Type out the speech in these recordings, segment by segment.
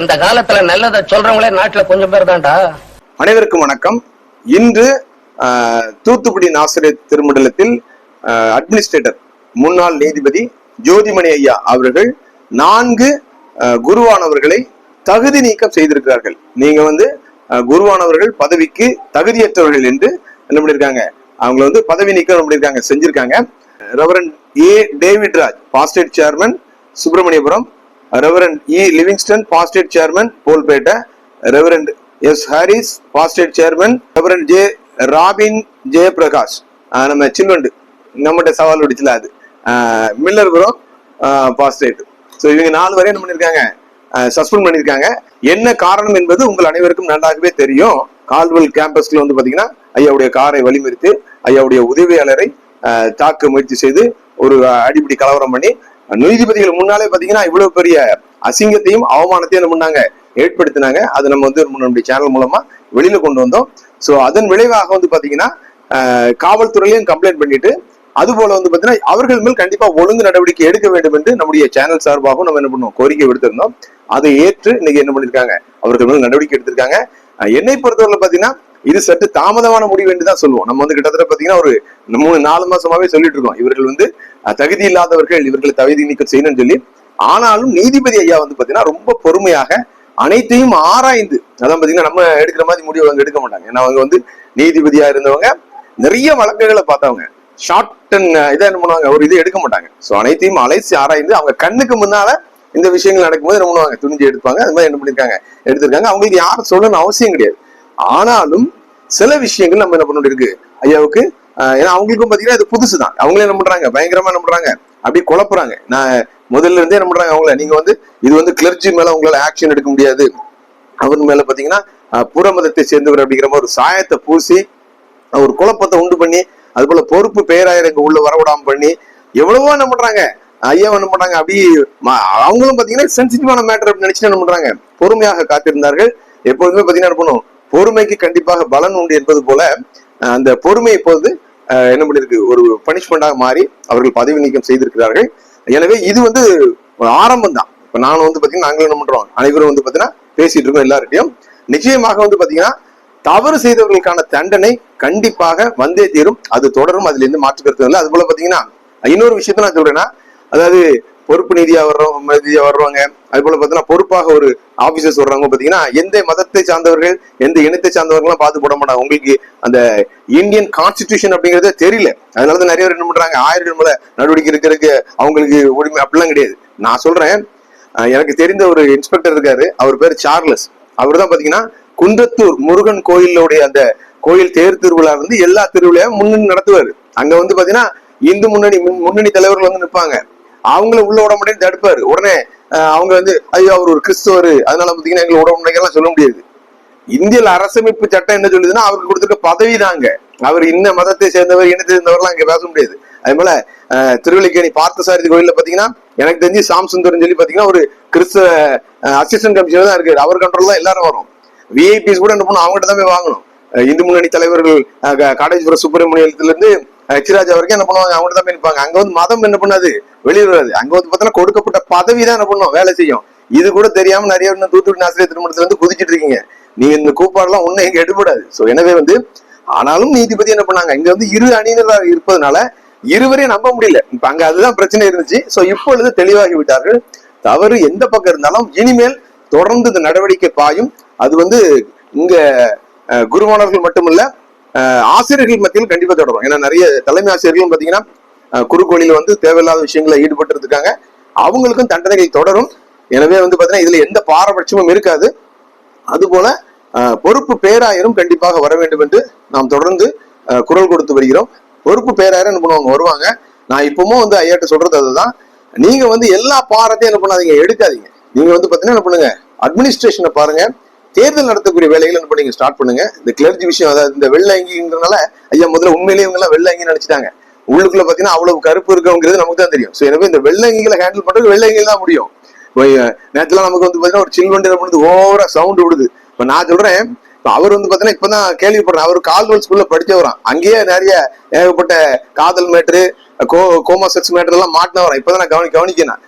இந்த காலத்துல நல்லதை சொல்றவங்களே நாட்டுல கொஞ்சம் பேர் தான்டா. அனைவருக்கும் வணக்கம். இன்று தூத்துக்குடி நாசிரியர் திருமண்டலத்தில் அட்மினிஸ்ட்ரேட்டர் முன்னாள் நீதிபதி ஜோதிமணி ஐயா அவர்கள் நான்கு குருவானவர்களை தகுதி நீக்கம் செய்திருக்கிறார்கள். நீங்க வந்து குருவானவர்கள் பதவிக்கு தகுதியற்றவர்கள் என்று என்ன பண்ணிருக்காங்க? அவங்கள வந்து பதவி நீக்கம் பண்ணியிருக்காங்க பண்ணிருக்காங்க? செஞ்சிருக்காங்க. Reverend A David Raj pastorate chairman Subramaniapuram reverend E Livingston pastorate chairman Polpettai reverend S Harris pastorate chairman reverend J Robin Jayaprakash நம்ம சில்வண்டு நம்மகிட்ட சவால் விடுச்சுல அது. மில்லர் மில்லர்புரம் பாஸ்டேட் ஸோ இவங்க நாலு வரையும் என்ன பண்ணியிருக்காங்க சஸ்பெண்ட் பண்ணியிருக்காங்க என்ன காரணம் என்பது உங்கள் அனைவருக்கும் நன்றாகவே தெரியும். கால்வெல் கேம்பஸ்ல வந்து பாத்தீங்கன்னா ஐயாவுடைய காரை வழிமறித்து ஐயாவுடைய உதவியாளரை தாக்க முயற்சி செய்து ஒரு அடிப்படி கலவரம் பண்ணி நீதிபதிகள் முன்னாலே பாத்தீங்கன்னா இவ்வளவு பெரிய அசிங்கத்தையும் அவமானத்தையும் என்ன பண்ணாங்க ஏற்படுத்தினாங்க. அது நம்ம வந்து நம்முடைய சேனல் மூலமா வெளியில கொண்டு வந்தோம். சோ அதன் விளைவாக வந்து பாத்தீங்கன்னா காவல்துறையிலையும் கம்ப்ளைண்ட் பண்ணிட்டு அது போல வந்து பாத்தீங்கன்னா அவர்கள் மேல் கண்டிப்பா ஒழுங்கு நடவடிக்கை எடுக்க வேண்டும் என்று நம்முடைய சேனல் சார்பாகவும் நம்ம என்ன பண்ணுவோம் கோரிக்கை விடுத்திருந்தோம். அதை ஏற்று இன்னைக்கு என்ன பண்ணிருக்காங்க அவர்கள் மேல் நடவடிக்கை எடுத்திருக்காங்க. என்னை பொறுத்தவரை பாத்தீங்கன்னா இது சற்று தாமதமான முடிவு என்று தான் சொல்லுவோம். நம்ம வந்து கிட்டத்தட்ட பாத்தீங்கன்னா ஒரு மூணு நாலு மாசமாவே சொல்லிட்டு இருக்கோம். இவர்கள் வந்து தகுதி இல்லாதவர்கள் இவர்களை தகுதி நீக்கம் செய்யணும்னு சொல்லி. ஆனாலும் நீதிபதி ஐயா வந்து பாத்தீங்கன்னா ரொம்ப பொறுமையாக அனைத்தையும் ஆராய்ந்து அதான் பாத்தீங்கன்னா நம்ம எடுக்கிற மாதிரி முடிவு அவங்க எடுக்க மாட்டாங்க. ஏன்னா அவங்க வந்து நீதிபதியா இருந்தவங்க நிறைய வழக்குகளை பார்த்தவங்க. ஷார்ட் அண்ட் இதை என்ன பண்ணுவாங்க? ஒரு இது எடுக்க மாட்டாங்க. ஸோ அனைத்தையும் அலைசி ஆராய்ந்து அவங்க கண்ணுக்கு முன்னால இந்த விஷயங்கள் நடக்கும்போது என்ன பண்ணுவாங்க? துணிஞ்சு எடுப்பாங்க. அது மாதிரி என்ன பண்ணிருக்காங்க? எடுத்திருக்காங்க. அவங்களுக்கு யாரும் சொல்லணும்னு அவசியம் கிடையாது. ஆனாலும் சில விஷயங்கள் நம்ம என்ன பண்ண இருக்கு? ஐயாவுக்கு ஏன்னா அவங்களுக்கும் பாத்தீங்கன்னா இது புதுசு தான் அவங்களே என்ன பண்றாங்க? பயங்கரமா என்ன பண்றாங்க? அப்படியே குழப்புறாங்க. நான் முதல்ல இருந்தே என்ன பண்றாங்க அவங்கள? நீங்க வந்து இது வந்து கிளர்ச்சி மேல உங்களால ஆக்ஷன் எடுக்க முடியாது. அவர் மேல பாத்தீங்கன்னா புற மதத்தை சேர்ந்தவர் அப்படிங்கிற மாதிரி ஒரு சாயத்தை பூசி ஒரு குழப்பத்தை உண்டு பண்ணி அது போல பொறுப்பு பேராயிரங்க உள்ள வரவிடாம பண்ணி எவ்வளவோ என்ன பண்றாங்க? ஐயா என்ன பண்றாங்க? அப்படி அவங்களும் பாத்தீங்கன்னா சென்சிட்டிவான மேட்டர் அப்படின்னு நினைச்சு என்ன பண்றாங்க? பொறுமையாக காத்திருந்தார்கள். எப்போதுமே பாத்தீங்கன்னா என்ன பண்ணும்? பொறுமைக்கு கண்டிப்பாக பலன் உண்டு என்பது போல அந்த பொறுமை இப்போது என்ன பண்ணிருக்கு ஒரு பனிஷ்மெண்டாக மாறி அவர்கள் பதவி நீக்கம் செய்திருக்கிறார்கள். எனவே இது வந்து ஒரு ஆரம்பம் தான். இப்ப நானும் வந்து பாத்தீங்கன்னா நாங்களும் என்ன பண்றோம்? அனைவரும் வந்து பாத்தீங்கன்னா பேசிட்டு இருக்கோம் எல்லார்ட்டையும் நிச்சயமாக வந்து பாத்தீங்கன்னா தவறு செய்தவர்களுக்கான தண்டனை கண்டிப்பாக வந்தே தீரும். அது தொடரும் அதுல இருந்து மாற்று கருத்து இல்லை அது போல பாத்தீங்கன்னா இன்னொரு விஷயத்த நான் சொல்றேன்னா அதாவது பொறுப்பு நீதியா வர்றோம் நீதியா வர்றவங்க அது போல பாத்தீங்கன்னா பொறுப்பாக ஒரு ஆபீசர்ஸ் வர்றவங்க பாத்தீங்கன்னா எந்த மதத்தை சார்ந்தவர்கள் எந்த இனத்தை சார்ந்தவர்கள்லாம் பார்த்து போட மாட்டாங்க. உங்களுக்கு அந்த இந்தியன் கான்ஸ்டிடியூஷன் அப்படிங்கறதே தெரியல. அதனாலதான் நிறைய பேர் என்ன பண்றாங்க ஆயிரம் மேல நடவடிக்கை இருக்கிறதுக்கு அவங்களுக்கு உரிமை அப்படிலாம் கிடையாது. நான் சொல்றேன் எனக்கு தெரிந்த ஒரு இன்ஸ்பெக்டர் இருக்காரு அவர் பேர் சார்லஸ் அவர் தான் பாத்தீங்கன்னா குன்றத்தூர் முருகன் கோயிலுடைய அந்த கோயில் தேர் திருவிழா வந்து எல்லா திருவிழாவும் முன்னணி நடத்துவாரு. அங்க வந்து பாத்தீங்கன்னா இந்து முன்னணி முன்- முன்னணி தலைவர்கள் வந்து நிற்பாங்க. அவங்கள உள்ள விட முடியும் தடுப்பாரு. உடனே அவங்க வந்து ஐயோ அவர் ஒரு கிறிஸ்தவர் அதனால பாத்தீங்கன்னா எங்களை உட மாட்டேங்கலாம் சொல்ல முடியாது. இந்திய அரசமைப்பு சட்டம் என்ன சொல்லுதுன்னா அவருக்கு கொடுத்துருக்க பதவி தாங்க. அவர் இன்ன மதத்தை சேர்ந்தவர் இனத்தை சேர்ந்தவர்லாம் இங்க பேச முடியாது. அதே போல திருவள்ளிக்கேணி பார்த்தசாரதி கோயில்ல பாத்தீங்கன்னா எனக்கு தெரிஞ்சு சாம்சுந்தரம் சொல்லி பாத்தீங்கன்னா ஒரு கிறிஸ்தவ அசிஸ்டன்ட் கமிஷனர் தான் இருக்காரு. அவர் கண்ட்ரோல் தான் எல்லாரும் வரும். விஐபிஸ் கூட என்ன பண்ணும் அவங்ககிட்ட தான் போய் வாங்கணும். இந்து முன்னணி தலைவர்கள் க- காடேஸ்வர சுப்பிரமணியத்துல இருந்து ஹெச்ராஜா வரைக்கும் என்ன பண்ணுவாங்க? அவங்க தான் போய் நிற்பாங்க அங்க வந்து மதம் என்ன பண்ணாது? வெளியே வராது. அங்க வந்து பார்த்தீங்கன்னா கொடுக்கப்பட்ட பதவி தான் என்ன பண்ணும்? வேலை செய்யும். இது கூட தெரியாம நிறைய தூத்துக்குடி ஆசிரியர் திருமணத்துல வந்து குதிச்சிட்டு இருக்கீங்க. நீங்க இந்த கூப்பாடுலாம் ஒன்னும் எங்க எடுபடாது. சோ எனவே வந்து ஆனாலும் நீதிபதி என்ன பண்ணாங்க? இங்க வந்து இரு அணியினராக இருப்பதனால இருவரையும் நம்ப முடியல. இப்ப அங்க அதுதான் பிரச்சனை இருந்துச்சு. சோ இப்பொழுது தெளிவாகி விட்டார்கள். தவறு எந்த பக்கம் இருந்தாலும் இனிமேல் தொடர்ந்து இந்த நடவடிக்கை பாயும். அது வந்து இங்க குருமானவர்கள் மட்டுமல்ல ஆசிரியர்கள் மத்தியில் கண்டிப்பா தொடரும். ஏன்னா நிறைய தலைமை ஆசிரியர்களும் பாத்தீங்கன்னா அஹ், குறுக்கோளில வந்து தேவையில்லாத விஷயங்களை ஈடுபட்டு இருக்காங்க. அவங்களுக்கும் தண்டனைகள் தொடரும். எனவே வந்து பாத்தீங்கன்னா இதுல எந்த பாரபட்சமும் இருக்காது. அதுபோல பொறுப்பு பேராயரும் கண்டிப்பாக வர வேண்டும் என்று நாம் தொடர்ந்து குரல் கொடுத்து வருகிறோம். பொறுப்பு பேராயரும் என்ன பண்ணுவாங்க? வருவாங்க. நான் இப்பவும் வந்து ஐயாட்ட சொல்றது அதுதான். நீங்க வந்து எல்லா பாரத்தையும் என்ன பண்ணாதீங்க? எடுக்காதீங்க. நீங்க வந்து பாத்தீங்கன்னா என்ன பண்ணுங்க? அட்மினிஸ்ட்ரேஷனை பாருங்க. தேர்தல் நடத்தக்கூடிய வேலைகளை என்ன நீங்க ஸ்டார்ட் பண்ணுங்க. இந்த கிளர்ச்சி விஷயம் அதாவது இந்த வெள்ளை அங்கிங்கிறதுனால ஐயா முதல்ல உண்மையிலேயே இவங்க எல்லாம் வெள்ளை அங்கி நினைச்சிட்டாங்க. உள்ளுக்குள்ள பாத்தீங்கன்னா அவ்வளவு கருப்பு இருக்குங்கிறது நமக்கு தான் தெரியும். சோ எனவே இந்த வெள்ளை அங்கிகளை ஹேண்டில் பண்றது வெள்ளை அங்கிகள் தான் முடியும். நேரத்துல நேற்றுலாம் நமக்கு வந்து பாத்தீங்கன்னா ஒரு சில்வண்டி பண்ணுது ஓவரா சவுண்ட் விடுது. இப்ப நான் சொல்றேன் இப்ப அவர் வந்து பாத்தீங்கன்னா இப்பதான் கேள்விப்படுறேன் அவர் கால்வல் ஸ்கூல்ல படிச்சவரான் அங்கேயே நிறைய ஏகப்பட்ட காதல் மேட்ரு கோ கோமா செக்ஸ் மேட்ரு எல்லாம் மாட்டினவரான் இப்பதான் நான் கவனி கவனிக்கிறேன்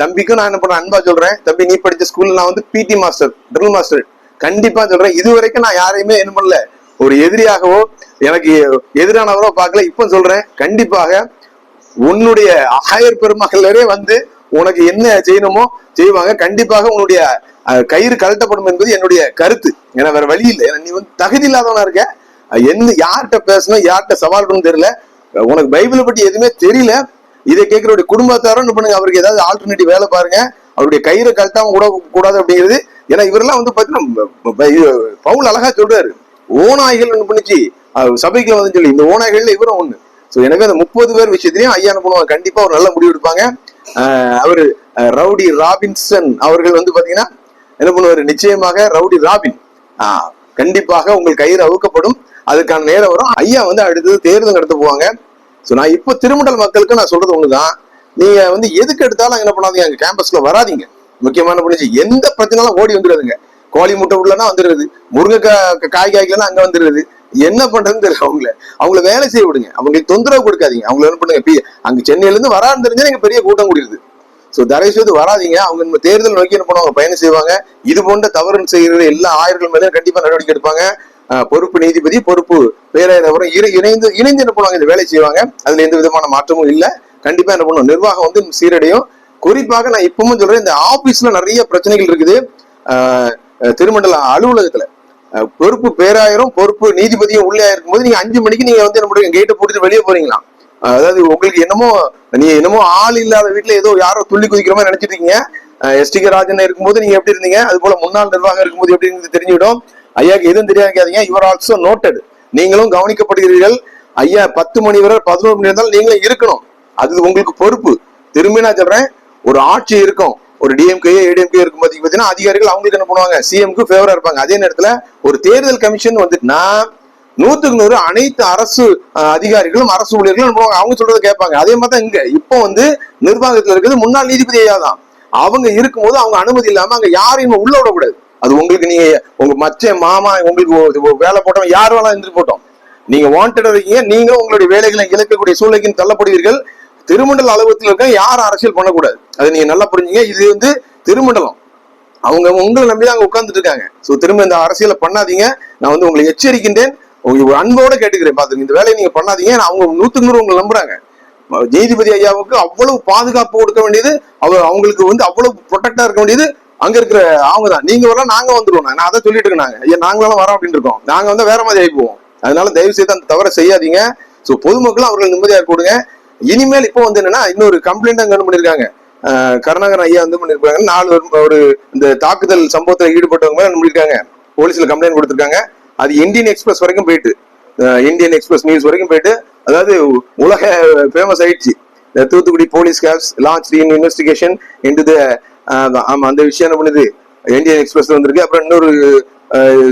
தம்பிக்கும் நான் என்ன பண்றேன் அன்பா சொல்றேன். தம்பி நீ படிச்ச ஸ்கூல்ல நான் வந்து பிடி மாஸ்டர் ட்ரில் மாஸ்டர் கண்டிப்பா சொல்றேன். இது வரைக்கும் நான் யாரையுமே என்ன பண்ணல. ஒரு எதிரியாகவோ எனக்கு எதிரானவரோ பார்க்கல. இப்ப சொல்றேன் கண்டிப்பாக உன்னுடைய ஆயர் பெருமகளரே வந்து உனக்கு என்ன செய்யணுமோ செய்வாங்க. கண்டிப்பாக உன்னுடைய கயிறு கழட்டப்படும் என்பது என்னுடைய கருத்து. ஏன்னா வேற வழி இல்லை. ஏன்னா நீ வந்து தகுதி இல்லாதவனா இருக்க. என்ன யார்கிட்ட பேசணும் யார்கிட்ட சவால் பண்ணணும் தெரியல. உனக்கு பைபிளை பற்றி எதுவுமே தெரியல. இதை கேட்கிறவருடைய குடும்பத்தாரும் என்ன பண்ணுங்க. அவருக்கு ஏதாவது ஆல்டர்னேட்டிவ் வேலை பாருங்க. அவருடைய கயிறை கழட்டாம கூட கூடாது அப்படிங்கிறது ஏன்னா இவரெல்லாம் வந்து பாத்தீங்கன்னா பவுல் அழகா சொல்றாரு. ஓநாய்கள் ஒண்ணு பண்ணுச்சு. சபைக்கு வந்து சொல்லி இந்த ஓநாய்கள்ல இவரும் ஒண்ணு. சோ எனவே அந்த முப்பது பேர் விஷயத்திலையும் ஐயா என்ன பண்ணுவாங்க கண்டிப்பா ஒரு நல்ல முடிவு எடுப்பாங்க. அவரு ரவுடி ராபின்சன் அவர்கள் வந்து பாத்தீங்கன்னா என்ன பண்ணுவாரு? நிச்சயமாக ரவுடி ராபின். ஆஹ் கண்டிப்பாக உங்கள் கயிறு அவுக்கப்படும். அதுக்கான நேரம் வரும். ஐயா வந்து அடுத்தது தேர்தல் நடத்த போவாங்க. சோ நான் இப்போ திருமண்டல் மக்களுக்கு நான் சொல்றது ஒண்ணுதான். நீங்க வந்து எதுக்கு எடுத்தாலும் என்ன பண்ணாதீங்க. அங்க கேம்பஸ்ல வராதீங்க. முக்கியமான புரிஞ்சு எந்த பிரச்சனைலாம் ஓடி வந்துடுதுங்க கோழி முட்டை உள்ளனா வந்துடுறது முருங்கைக்காய் காய் காய்க்கலன்னா அங்க வந்துடுது என்ன பண்றதுன்னு தெரியல அவங்கள. அவங்கள வேலை செய்ய விடுங்க. அவங்களுக்கு தொந்தரவு கொடுக்காதீங்க. அவங்கள என்ன பண்ணுங்க? பி- அங்க சென்னையில இருந்து வரான்னு தெரிஞ்சா நீங்க பெரிய கூட்டம் கூடிடுது ஸோ தயவு செய்து வராதீங்க. அவங்க நம்ம தேர்தல் நோக்கி என்ன பண்ணுவாங்க? பயணம் செய்வாங்க. இது போன்ற தவறு செய்கிற எல்லா ஆயர்கள் மேலே கண்டிப்பா நடவடிக்கை எடுப்பாங்க. பொறுப்பு நீதிபதி பொறுப்பு பேராயர் இரு இணைந்து இணைந்து என்ன பண்ணுவாங்க? இந்த வேலை செய்வாங்க. அதுல எந்த விதமான மாற்றமும் இல்லை. கண்டிப்பா என்ன பண்ணுவோம் நிர்வாகம் வந்து சீரடையும். குறிப்பாக நான் இப்பவும் சொல்றேன் இந்த ஆபீஸ்ல நிறைய பிரச்சனைகள் இருக்குது. திருமண்டல அலுவலகத்துல. பொறுப்பு பேராயிரம் பொறுப்பு நீதிபதியும் உள்ளே இருக்கும்போது நீங்க அஞ்சு மணிக்கு நீங்க வந்து என்ன கேட்டை போட்டுட்டு வெளியே போறீங்களா? அதாவது உங்களுக்கு என்னமோ நீங்க என்னமோ ஆள் இல்லாத வீட்டுல ஏதோ யாரோ துள்ளி குதிக்கிற மாதிரி நினைச்சிட்டு இருக்கீங்க. எஸ் டி கே ராஜன் இருக்கும்போது நீங்க எப்படி இருந்தீங்க? அது போல முன்னாள் நிர்வாகம் இருக்கும்போது எப்படி இருந்தது தெரிஞ்சுவிடும் ஐயாக்கு எதுவும் தெரியாதீங்க யுவர் ஆல்சோ நோட்டட் நீங்களும் கவனிக்கப்படுகிறீர்கள். ஐயா பத்து மணி வரை பதினோரு மணி இருந்தாலும் நீங்களும் இருக்கணும். அது உங்களுக்கு பொறுப்பு. திரும்பி நான் சொல்றேன் ஒரு ஆட்சி இருக்கும் ஒரு டிஎம்கே ஏடிஎம்கே இருக்கும் போது பார்த்தீங்கன்னா அதிகாரிகள் அவங்களுக்கு என்ன பண்ணுவாங்க. சிஎம்க்கு ஃபேவரா இருப்பாங்க. அதே நேரத்துல ஒரு தேர்தல் கமிஷன் வந்துட்டுனா நூத்துக்கு நூறு அனைத்து அரசு அதிகாரிகளும் அரசு ஊழியர்களும் அவங்க சொல்றதை கேட்பாங்க. அதே மாதிரி தான் இங்க. இப்போ வந்து நிர்வாகத்தில் இருக்கிறது முன்னாள் நீதிபதி ஐயா தான். அவங்க இருக்கும்போது அவங்க அனுமதி இல்லாம அங்க யாரையும் உள்ள விடக்கூடாது. அது உங்களுக்கு நீங்க உங்க மச்ச மாமா உங்களுக்கு வேலை போட்டோம் யார் வேணாலும் இருந்து போட்டோம் நீங்க வாண்டட் இருக்கீங்க. நீங்களும் உங்களுடைய வேலைகளை இழக்கக்கூடிய சூழ்நிலைக்கு தள்ளப்படுவீர்கள். திருமண்டல அலுவலகத்தில் இருக்க யாரும் அரசியல் பண்ணக்கூடாது. அதை நீங்க நல்லா புரிஞ்சுங்க. இது வந்து திருமண்டலம். அவங்க உங்களை நம்பி தான் அங்க உட்கார்ந்துட்டு இருக்காங்க. சோ திரும்ப இந்த அரசியலை பண்ணாதீங்க. நான் வந்து உங்களை எச்சரிக்கின்றேன். உங்களுக்கு அன்போட கேட்டுக்கிறேன். பாத்துங்க இந்த வேலையை நீங்க பண்ணாதீங்க. நான் அவங்க நூத்துக்கு நூறு உங்களை நம்புறாங்க. ஜெயதிபதி ஐயாவுக்கு அவ்வளவு பாதுகாப்பு கொடுக்க வேண்டியது அவர் அவங்களுக்கு வந்து அவ்வளவு ப்ரொடெக்டா இருக்க வேண்டியது அங்க இருக்கிற அவங்க தான். நீங்க வரலாம் நாங்க வந்துருவோம். நான் அதை சொல்லிட்டு இருக்கேன் ஐயா நாங்களும் வரோம் அப்படின்னு இருக்கோம். நாங்க வந்து வேற மாதிரி ஆகி போவோம். அதனால தயவு செய்து அந்த தவறை செய்யாதீங்க. சோ பொதுமக்களும் அவர்கள் நிம்மதியா கொடுங்க. இனிமேல் இப்போ வந்து என்னன்னா இன்னொரு கம்ப்ளைண்ட் அங்க பண்ணியிருக்காங்க பண்ணிருக்காங்க. கருணாகரன் ஐயா வந்து பண்ணிருக்காங்க. நாலு ஒரு- இந்த தாக்குதல் சம்பவத்தில் ஈடுபட்டவங்க பண்ணிருக்காங்க. போலீஸ்ல கம்ப்ளைண்ட் கொடுத்துருக்காங்க. அது இந்தியன் எக்ஸ்பிரஸ் வரைக்கும் போயிட்டு இந்தியன் எக்ஸ்பிரஸ் நியூஸ் வரைக்கும் போயிட்டு அதாவது உலக ஃபேமஸ் ஆயிடுச்சு. Thoothukudi police caps launch in investigation into the ஆமா அந்த விஷயம் என்ன பண்ணுது? இந்தியன் எக்ஸ்பிரஸ் வந்திருக்கு. அப்புறம் இன்னொரு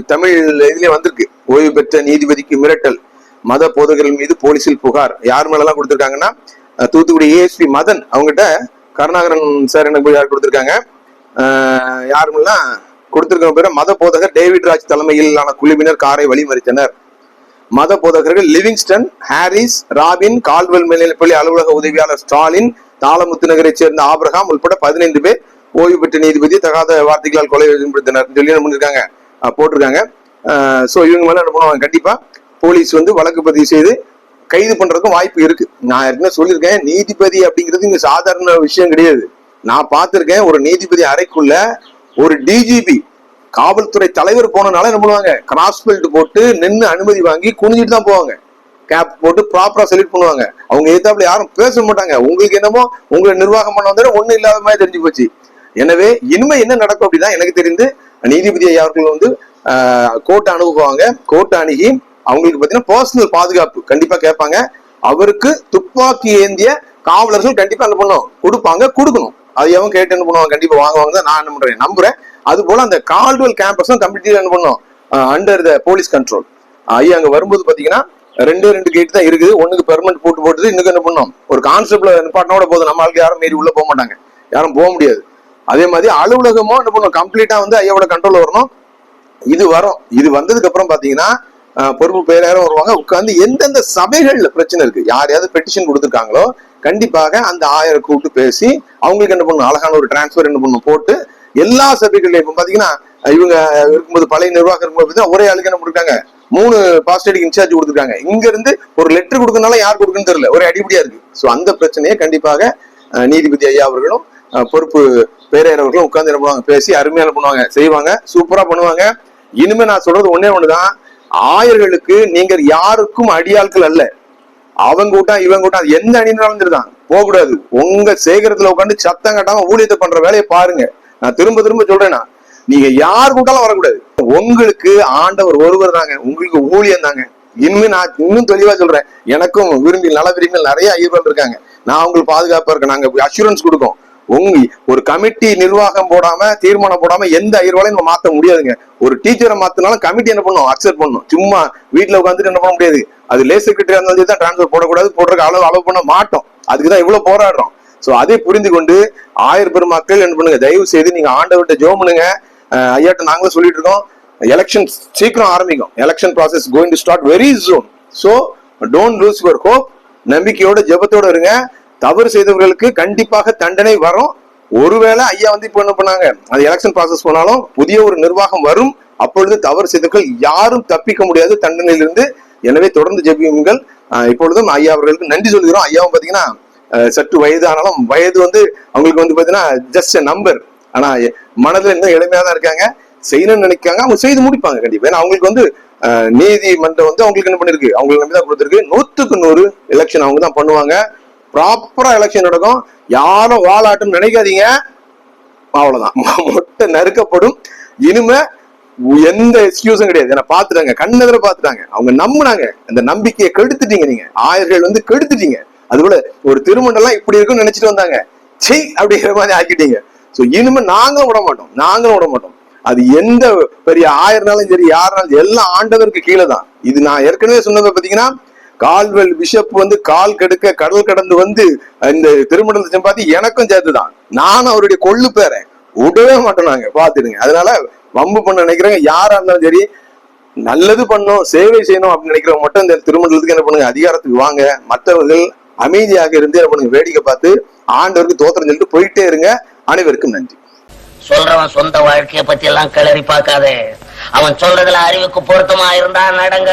தமிழ் இதுலயே வந்திருக்கு. ஓய்வு பெற்ற நீதிபதிக்கு மிரட்டல். மத போதகர்கள் மீது போலீசில் புகார். யார் மேலெல்லாம் கொடுத்துருக்காங்கன்னா தூத்துக்குடி ஏஎஸ்பி மதன் அவங்ககிட்ட கருணாகரன் சார் எனக்கு போய் யார் கொடுத்திருக்காங்க யாருமெல்லாம் கொடுத்திருக்க பேர் மத போதகர் டேவிட் ராஜ் தலைமையிலான குழுவினர் காரை வழிமறித்தனர். மத போதகர்கள் லிவிங்ஸ்டன் ஹாரிஸ் ராபின் கால்வெல் மேல்நிலைப்பள்ளி அலுவலக உதவியாளர் ஸ்டாலின் தாளமுத்து நகரைச் சேர்ந்த ஆப்ரஹாம் உட்பட பதினைந்து பேர் ஓய்வு பெற்ற நீதிபதி தகாத வார்த்தைகளால் கொலை வெளிப்படுத்தினர் சொல்லி என்ன பண்ணிருக்காங்க? போட்டிருக்காங்க. சோ இவங்க மேலே என்ன பண்ணுவாங்க? கண்டிப்பா போலீஸ் வந்து வழக்கு பதிவு செய்து கைது பண்றதுக்கும் வாய்ப்பு இருக்கு. நான் ஏற்கனவே சொல்லியிருக்கேன் நீதிபதி அப்படிங்கிறது இங்க சாதாரண விஷயம் கிடையாது. நான் பார்த்திருக்கேன் ஒரு நீதிபதி அறைக்குள்ள ஒரு டிஜிபி காவல்துறை தலைவர் போனனால என்ன பண்ணுவாங்க? கிராஸ் பெல்ட் போட்டு நின்று அனுமதி வாங்கி குனிஞ்சிட்டு தான் போவாங்க. கேப் போட்டு ப்ராப்பரா செலக்ட் பண்ணுவாங்க. அவங்க எதிர்த்தாப்புல யாரும் பேச மாட்டாங்க. உங்களுக்கு என்னமோ உங்களை நிர்வாகம் பண்ண வந்தாலும் ஒண்ணும் இல்லாத மாதிரி தெரிஞ்சு போச்சு. எனவே இனிமே என்ன நடக்கும் அப்படின்னா எனக்கு தெரிந்து நீதிபதி ஐயா அவர்கள் வந்து கோர்ட் அணுகுவாங்க. கோர்ட் அணுகி அவங்களுக்கு பாத்தீங்கன்னா பர்சனல் பாதுகாப்பு கண்டிப்பா கேட்பாங்க. அவருக்கு துப்பாக்கி ஏந்திய காவலர்கள் கண்டிப்பா என்ன பண்ணும்? கொடுப்பாங்க கொடுக்கணும். அது எவன் கேட்டு என்ன பண்ணுவாங்க கண்டிப்பா வாங்குவாங்க தான் நான் என்ன பண்றேன்? நம்புறேன். அது போல அந்த கால்டுவல் கேம்பஸும் கம்ப்ளீட்டா என்ன பண்ணும்? அண்டர் த போலீஸ் கண்ட்ரோல் ஐயா அங்க வரும்போது பாத்தீங்கன்னா ரெண்டு ரெண்டு கேட் தான் இருக்குது. ஒண்ணுக்கு பெர்மெண்ட் போட்டு போட்டு இன்னும் என்ன பண்ணும்? ஒரு கான்ஸ்டபிள் நிப்பாட்டினோட போதும். நம்ம ஆளுக்கு யாரும் மீறி உள்ள போக மாட்டாங்க. யாரும் போக முடியாது. அதே மாதிரி அலுவலகமும் என்ன பண்ணும்? கம்ப்ளீட்டா வந்து ஐயாவோட கண்ட்ரோல் வரணும். இது வரும். இது வந்ததுக்கு அப்புறம் பாத்தீங்கன்னா பொறுப்பு பேராரும் வருவாங்க உட்கார்ந்து எந்தெந்த சபைகள்ல பிரச்சனை இருக்கு யாரையாவது பெட்டிஷன் கொடுத்துருக்காங்களோ கண்டிப்பாக அந்த ஆயரை கூப்பிட்டு பேசி அவங்களுக்கு என்ன பண்ணணும்? அழகான ஒரு டிரான்ஸ்பர் என்ன பண்ணணும்? போட்டு எல்லா சபைகள்லயும் இப்ப பாத்தீங்கன்னா இவங்க இருக்கும்போது பழைய நிர்வாகம் இருக்கும்போது ஒரே ஆளுக்கு என்ன கொடுக்காங்க மூணு பாஸ்டேட்டுக்கு இன்சார்ஜ் கொடுத்துருக்காங்க. இங்க இருந்து ஒரு லெட்டர் கொடுக்கறதுனால யார் கொடுக்குன்னு தெரியல. ஒரே அடிப்படியா இருக்கு. சோ அந்த பிரச்சனையை கண்டிப்பாக நீதிபதி ஐயா அவர்களும் பொறுப்பு பேரையர் அவர்களும் உட்கார்ந்து என்ன பண்ணுவாங்க? பேசி அருமையா என்ன பண்ணுவாங்க? செய்வாங்க. சூப்பரா பண்ணுவாங்க. இனிமே நான் சொல்றது ஒன்னே ஒண்ணுதான். ஆயர்களுக்கு நீங்கள் யாருக்கும் அடியாட்கள் அல்ல. அவங்க கூட்டம் இவங்க கூட்டம் அது எந்த அணினாலும் நடந்துருதான் போகக்கூடாது. உங்க சேகரத்துல உட்காந்து சத்தம் கட்டாம ஊழியத்தை பண்ற வேலையை பாருங்க. நான் திரும்ப திரும்ப சொல்றேன்னா நீங்க யார் கூட்டாலும் வரக்கூடாது. உங்களுக்கு ஆண்டவர் ஒருவர் தாங்க. உங்களுக்கு ஊழியம் தாங்க. இனிமே நான் இன்னும் தெளிவா சொல்றேன். எனக்கும் விரும்பி நல விரும்பிகள் நிறைய ஐயர்கள் இருக்காங்க. நான் உங்களுக்கு பாதுகாப்பா இருக்கேன். நாங்க அஷூரன்ஸ் கொடுக்கோம். உங்க ஒரு கமிட்டி நிர்வாகம் போடாம தீர்மானம் போடாம எந்த ஐயர்வாலையும் நம்ம மாத்த முடியாதுங்க. ஒரு டீச்சரை மாத்தினாலும் கமிட்டி என்ன பண்ணும்? அக்செப்ட் பண்ணும். சும்மா வீட்டுல உட்காந்துட்டு என்ன பண்ண முடியாது. அது லே செக்ரட்டரி இருந்தாலும் தான் டிரான்ஸ்பர் போடக்கூடாது. போடுறதுக்கு அளவு அளவு பண்ண மாட்டோம். அதுக்கு தான் இவ்வளவு போராடுறோம். சோ அதை புரிந்து கொண்டு ஆயிரம் பெருமக்கள் என்ன பண்ணுங்க தயவு செய்து நீங்க ஆண்டவர்கிட்ட ஜோ பண்ணுங்க. ஐயாட்ட நாங்களும் சொல்லிட்டு இருக்கோம். எலெக்ஷன் சீக்கிரம் ஆரம்பிக்கும். Election process going to start very soon so don't lose your hope நம்பிக்கையோட ஜெபத்தோட இருங்க. தவறு செய்தவர்களுக்கு கண்டிப்பாக தண்டனை வரும். ஒருவேளை ஐயா வந்து இப்போ என்ன பண்ணாங்க? அது எலெக்ஷன் ப்ராசஸ் போனாலும் புதிய ஒரு நிர்வாகம் வரும். அப்பொழுது தவறு செய்தவர்கள் யாரும் தப்பிக்க முடியாது தண்டனையிலிருந்து. எனவே தொடர்ந்து ஜெபியுங்கள். இப்பொழுதும் ஐயா அவர்களுக்கு நன்றி சொல்கிறோம். ஐயாவும் பாத்தீங்கன்னா சற்று வயது ஆனாலும் வயது வந்து அவங்களுக்கு வந்து பாத்தீங்கன்னா ஜஸ்ட் நம்பர் ஆனா மனதில் மனதுல இன்னும் எளிமையா தான் இருக்காங்க. செய்யணும்னு நினைக்காங்க. அவங்க செய்து முடிப்பாங்க கண்டிப்பா. ஏன்னா அவங்களுக்கு வந்து நீதிமன்றம் வந்து அவங்களுக்கு என்ன பண்ணிருக்கு அவங்களுக்கு நம்பி தான் கொடுத்துருக்கு. நூத்துக்கு நூறு எலெக்ஷன் அவங்க தான் பண்ணுவாங்க. ப்ராப்பரா எலெக்ஷன் நடக்கும். யாரும் வாலாட்டும் நினைக்காதீங்க. அவ்வளவுதான். மொட்டை நறுக்கப்படும். இனிமே எந்த எக்ஸ்கியூஸும் கிடையாது. ஏன்னா பாத்துட்டாங்க கண்ணெதிர பாத்துட்டாங்க அவங்க நம்புனாங்க. அந்த நம்பிக்கையை கெடுத்துட்டீங்க நீங்க. ஆயர்கள் வந்து கெடுத்துட்டீங்க. அது கூட ஒரு திருமண்டலம் இப்படி இருக்கும்னு நினைச்சிட்டு வந்தாங்க. செய் அப்படிங்கிற மாதிரி ஆக்கிட்டீங்க. சோ இனிமே நாங்களும் விட மாட்டோம். நாங்களும் விட மாட்டோம். அது எந்த பெரிய ஆயர்னாலும் சரி யாருனாலும் எல்லாம் ஆண்டவருக்கு கீழே தான். இது நான் ஏற்கனவே சொன்னதை பாத்தீங்கன்னா கால்வெல் பிஷப் வந்து கால் கெடுக்க கடல் கடந்து வந்து இந்த திருமணத்தை சம்பாதி எனக்கும் சேர்த்துதான். நானும் அவருடைய கொள்ளு பேரன். விடவே மாட்டோம் நாங்க பாத்துடுங்க அதனால வம்பு பண்ண நினைக்கிறவங்க யாரா இருந்தாலும் சரி நல்லது பண்ணும் சேவை செய்யணும் அப்படின்னு நினைக்கிறவங்க மட்டும் இந்த திருமணத்துக்கு என்ன பண்ணுங்க அதிகாரத்துக்கு வாங்க. மற்றவர்கள் அமைதியாக இருந்து என்ன பண்ணுங்க வேடிக்கை பார்த்து ஆண்டவருக்கு தோத்திரம் சொல்லிட்டு போயிட்டே இருங்க. அனைவருக்கும் நன்றி. சொல்றவன் சொந்த வாழ்க்கைய பத்தி எல்லாம் கிளறி பார்க்காதே. அவன் சொல்றதுல அறிவுக்கு பொருத்தமா இருந்தா நடங்க.